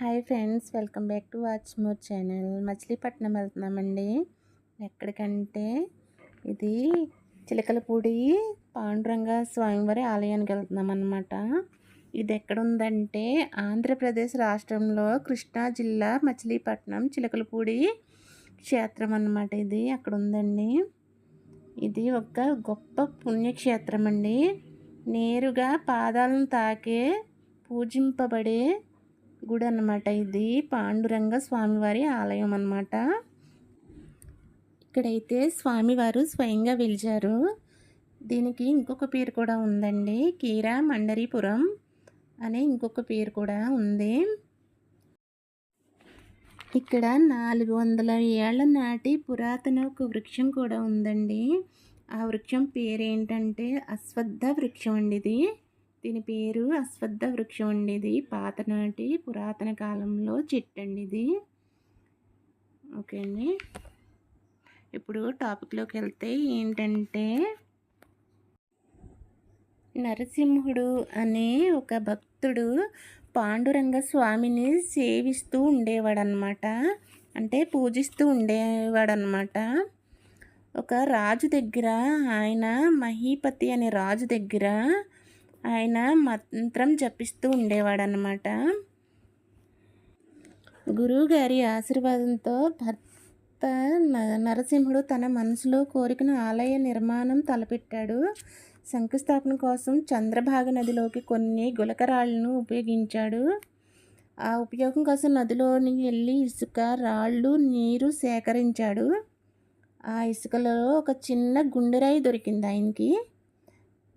Hi friends welcome back to watch more channel. Machilipatnam వెళ్తున్నామండి. ఎక్కడికంటే ఇది చిలకలపూడి పాండురంగ స్వామివారి ఆలయానికి వెళ్తున్నాం అనమాట ఇది ఎక్కడుందంటే ఆంధ్రప్రదేశ్ రాష్ట్రంలో కృష్ణా జిల్లా మచిలీపట్నం చిలకలపూడి క్షేత్రం అన్నమాట ఇది. అక్కడ ఉందండి ఇది ఒక గొప్ప పుణ్యక్షేత్రం అండి నేరుగా పాదాలను తాకే పూజింపబడే గుడి అన్నమాట ఇది. పాండురంగ స్వామివారి ఆలయం అన్నమాట. ఇక్కడైతే స్వామివారు స్వయంగా వెలిచారు. దీనికి ఇంకొక పేరు కూడా ఉందండి. కీరా మండరీపురం అనే ఇంకొక పేరు కూడా ఉంది. ఇక్కడ నాలుగు వందల ఏళ్ళ నాటి పురాతన ఒక వృక్షం కూడా ఉందండి. ఆ వృక్షం పేరు ఏంటంటే వృక్షం అండి ఇది. దీని పేరు అశ్వద్ధ వృక్షం అండి ఇది పాతనాటి పురాతన కాలంలో చెట్టు అండి ఇది ఓకే అండి. ఇప్పుడు టాపిక్లోకి వెళ్తే ఏంటంటే నరసింహుడు అనే ఒక భక్తుడు పాండురంగ స్వామిని సేవిస్తూ ఉండేవాడనమాట అంటే పూజిస్తూ ఉండేవాడనమాట ఒక రాజు దగ్గర ఆయన మహీపతి అనే రాజు దగ్గర ఆయన మంత్రం జపిస్తూ ఉండేవాడనమాట గురువుగారి ఆశీర్వాదంతో భర్త నరసింహుడు తన మనసులో కోరికను ఆలయ నిర్మాణం తలపెట్టాడు. శంకుస్థాపన కోసం చంద్రభాగ నదిలోకి కొన్ని గులకరాళ్ళను ఉపయోగించాడు. ఆ ఉపయోగం కోసం నదిలోని వెళ్ళి ఇసుక రాళ్ళు నీరు సేకరించాడు. ఆ ఇసుకలో ఒక చిన్న గుండెరాయి దొరికింది ఆయనకి.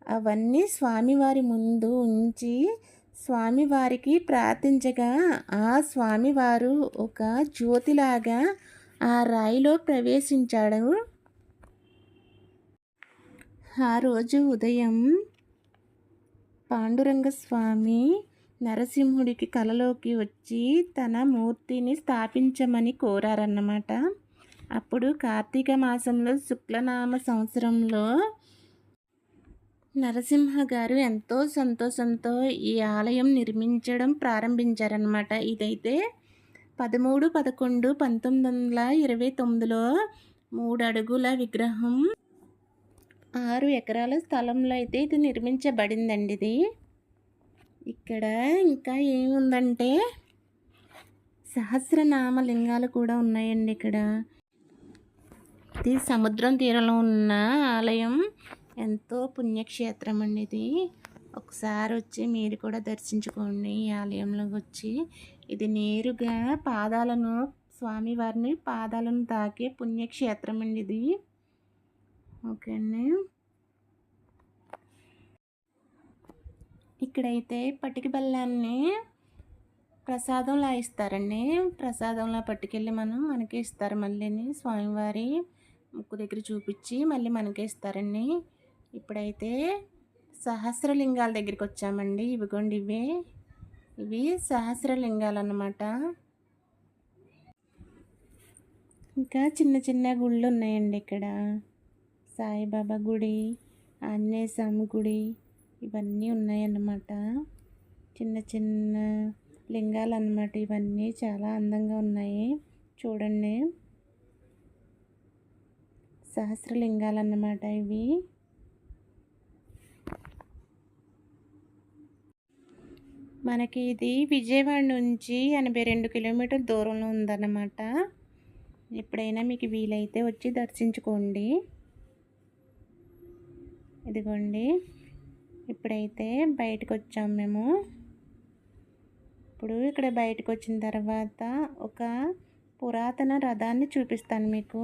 అవన్నీ స్వామివారి ముందు ఉంచి స్వామివారికి ప్రార్థించగా ఆ స్వామివారు ఒక జ్యోతిలాగా ఆ రాయిలో ప్రవేశించాడు. ఆ రోజు ఉదయం పాండురంగ స్వామి నరసింహుడికి కలలోకి వచ్చి తన మూర్తిని స్థాపించమని కోరారన్నమాట. అప్పుడు కార్తీక మాసంలో శుక్లనామ సంవత్సరంలో నరసింహ గారు ఎంతో సంతోషంతో ఈ ఆలయం నిర్మించడం ప్రారంభించారనమాట ఇదైతే పదమూడు పదకొండు పంతొమ్మిది వందల ఇరవై తొమ్మిదిలో మూడు అడుగుల విగ్రహం ఆరు ఎకరాల స్థలంలో అయితే ఇది నిర్మించబడిందండి ఇది. ఇక్కడ ఇంకా ఏముందంటే సహస్రనామ లింగాలు కూడా ఉన్నాయండి ఇక్కడ. ఇది సముద్రం తీరంలో ఉన్న ఆలయం. ఎంతో పుణ్యక్షేత్రం అండి ఇది. ఒకసారి వచ్చి మీరు కూడా దర్శించుకోండి ఈ ఆలయంలోకి వచ్చి. ఇది నేరుగా పాదాలను స్వామివారిని పాదాలను తాకే పుణ్యక్షేత్రం అండి ఇది. ఓకే అండి. ఇక్కడైతే పటికి బెల్లాన్ని ప్రసాదంలా ఇస్తారండి. ప్రసాదంలా పట్టుకెళ్ళి మనం మనకే ఇస్తారు మళ్ళీని స్వామివారి ముక్కు దగ్గర చూపించి మళ్ళీ మనకే ఇస్తారండి. ఇప్పుడైతే సహస్రలింగాల దగ్గరికి వచ్చామండి ఇవిగోండి ఇవే. ఇవి సహస్రలింగాలు అన్నమాట ఇంకా చిన్న చిన్న గుళ్ళు ఉన్నాయండి ఇక్కడ. సాయిబాబా గుడి ఆంజనేయ స్వామి గుడి ఇవన్నీ ఉన్నాయన్నమాట. చిన్న చిన్న లింగాలు అన్నమాట ఇవన్నీ చాలా అందంగా ఉన్నాయి. చూడండి. సహస్రలింగాలు అన్నమాట ఇవి. మనకి ఇది విజయవాడ నుంచి ఎనభై రెండు కిలోమీటర్ దూరంలో ఉందన్నమాట. ఎప్పుడైనా మీకు వీలైతే వచ్చి దర్శించుకోండి. ఇదిగోండి. ఇప్పుడైతే బయటకు వచ్చాం మేము. ఇప్పుడు ఇక్కడ బయటకు వచ్చిన తర్వాత ఒక పురాతన రథాన్ని చూపిస్తాను మీకు.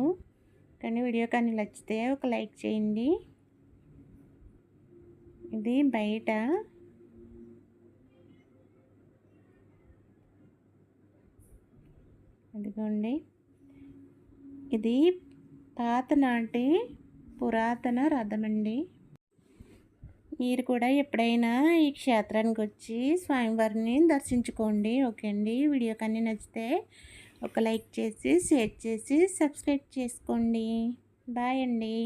కానీ వీడియో కానీ నచ్చితే ఒక లైక్ చేయండి. ఇది బయట అదిగోండి. ఇది పాతనాటి పురాతన రథం అండి మీరు కూడా ఎప్పుడైనా ఈ క్షేత్రానికి వచ్చి స్వామివారిని దర్శించుకోండి. ఓకే అండి. వీడియో కానీ నచ్చితే ఒక లైక్ చేసి షేర్ చేసి సబ్స్క్రైబ్ చేసుకోండి. బాయ్ అండి.